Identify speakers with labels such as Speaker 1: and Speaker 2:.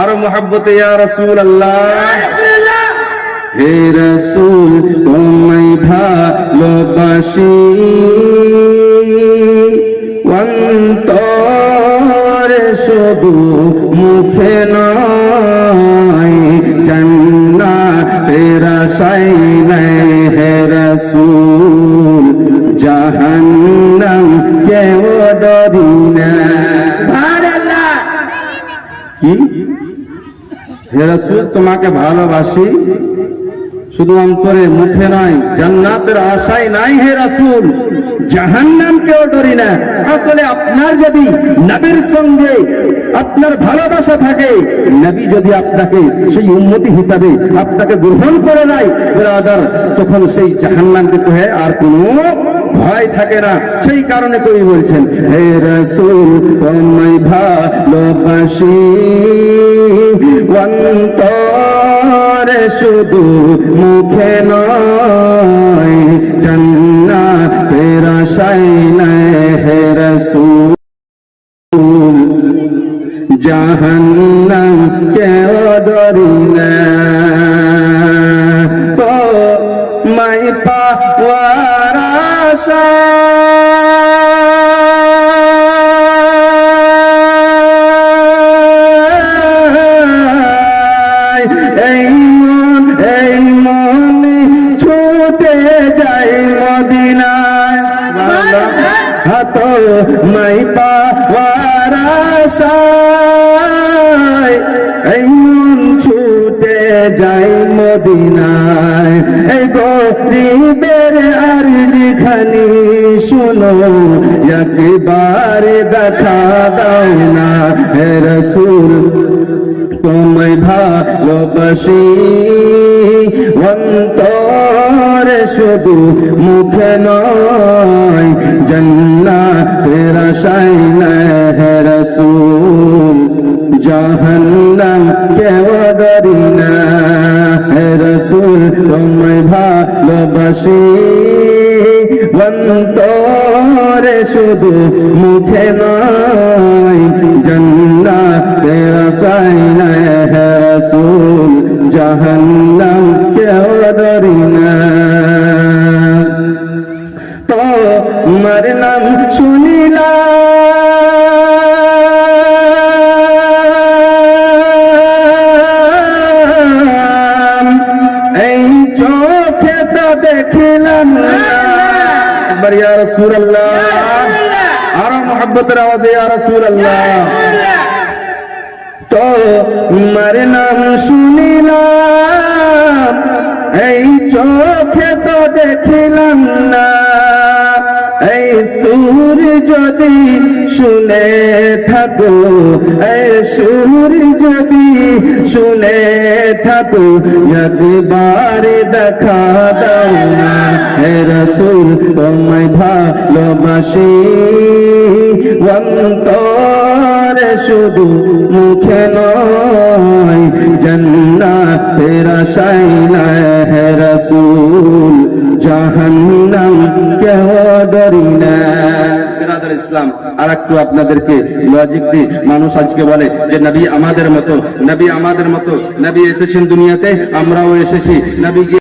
Speaker 1: আরও মহব্বতে রাসূল আল্লাহ হে রাসূল, তোমায় ভালোবাসি। অন্তরে শুধু মুখে নয়, জান্নাতের আশায় নাই। কেউ ডরি না কি হে রাসূল তোমাকে ভালোবাসি শুধু অন্তরে মুখে নয়, জান্নাতের আশায় নাই হে রাসূল। জাহান্নাম কেউ ডরি না। আসলে আপনার যদি নবীর সঙ্গে আপনার ভালোবাসা থাকে, নবী যদি আপনাকে সেই উন্নতি হিসাবে আপনাকে গ্রহণ করে নাই, ব্রাদার, তখন সেই জাহান্নামকে তো হ্যাঁ আর কোনো ভয় থাকে না। সেই কারণে কবি বলছেন, হে রাসূল, তোমায় ভালোবাসি। অন্তরে শুধু মুখে নয় জন্না নাই হে রাসূল। জাহান্নাম কেউ ডরি না হাত মাই পাওয়ার এই ছুটে যাই মদিনায়। এই গরিবের আর যেখানে শুনো, একবার দেখা দাও না। হে রসুল, তোমায় ভালোবাসি। অন্তরে শুধু মুখে নয় হে রাসূল জাহান্নাম কেউ ডরি না রাসূল, তোমায় ভালোবাসি। অন্তরে শুধু মুখে নয় জাহান্নাম কেউ ডরি না তো মার নাম শুনিলাম। একবার ইয়া রাসূলুল্লাহ। আরও মোহাব্বতের আওয়াজে ইয়া রাসূলুল্লাহ। তো মার নাম শুনিলাম এই চোখে তো দেখিলাম না। এই সুর যদি শুনে থাকো এই সুর যদি শুনে থাকো একবার দেখা দাও না। রসুল তোমায় ভালোবাসি। অন্তরে শুধু মুখে নয় নাই হে রসুল। জাহান্নাম কেউ ডরি না। ইসলাম আর একটু আপনাদেরকে লজিক মানুষ আজকে বলে যে, নবী আমাদের মতো, নবী আমাদের মতো, নবী এসেছেন দুনিয়াতে, আমরাও এসেছি। নবী